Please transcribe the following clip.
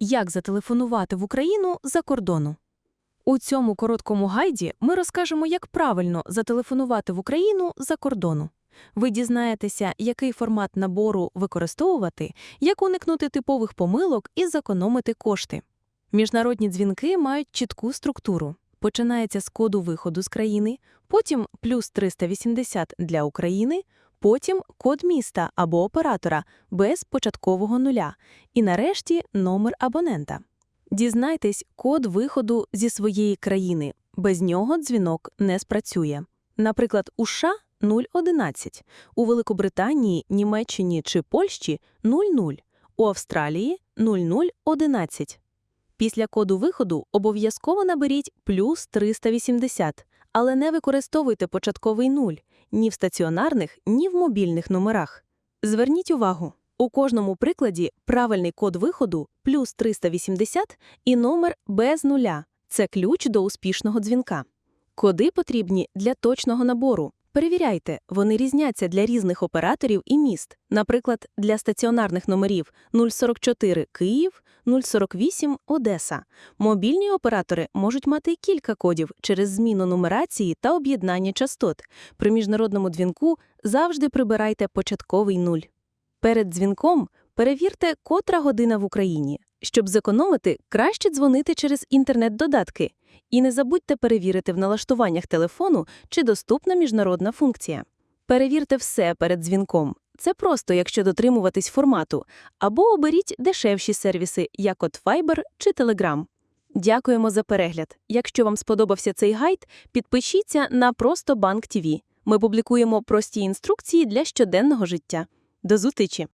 Як зателефонувати в Україну за кордону. У цьому короткому гайді ми розкажемо, як правильно зателефонувати в Україну за кордону. Ви дізнаєтеся, який формат набору використовувати, як уникнути типових помилок і зекономити кошти. Міжнародні дзвінки мають чітку структуру. Починається з коду виходу з країни, потім плюс 380 для України, потім код міста або оператора без початкового нуля, і нарешті номер абонента. Дізнайтесь код виходу зі своєї країни. Без нього дзвінок не спрацює. Наприклад, у США 011, у Великобританії, Німеччині чи Польщі 00, у Австралії 0011. Після коду виходу обов'язково наберіть плюс 380, але не використовуйте початковий нуль ні в стаціонарних, ні в мобільних номерах. Зверніть увагу, у кожному прикладі правильний код виходу плюс 380 і номер без нуля – це ключ до успішного дзвінка. Коди потрібні для точного набору. Перевіряйте, вони різняться для різних операторів і міст. Наприклад, для стаціонарних номерів 044 Київ, 048 Одеса. Мобільні оператори можуть мати кілька кодів через зміну нумерації та об'єднання частот. При міжнародному дзвінку завжди прибирайте початковий нуль. Перед дзвінком перевірте, котра година в Україні. Щоб зекономити, краще дзвонити через інтернет-додатки. І не забудьте перевірити в налаштуваннях телефону, чи доступна міжнародна функція. Перевірте все перед дзвінком. Це просто, якщо дотримуватись формату, або оберіть дешевші сервіси, як от Viber чи Telegram. Дякуємо за перегляд. Якщо вам сподобався цей гайд, підпишіться на Просто Банк ТІВІ. Ми публікуємо прості інструкції для щоденного життя. До зустрічі!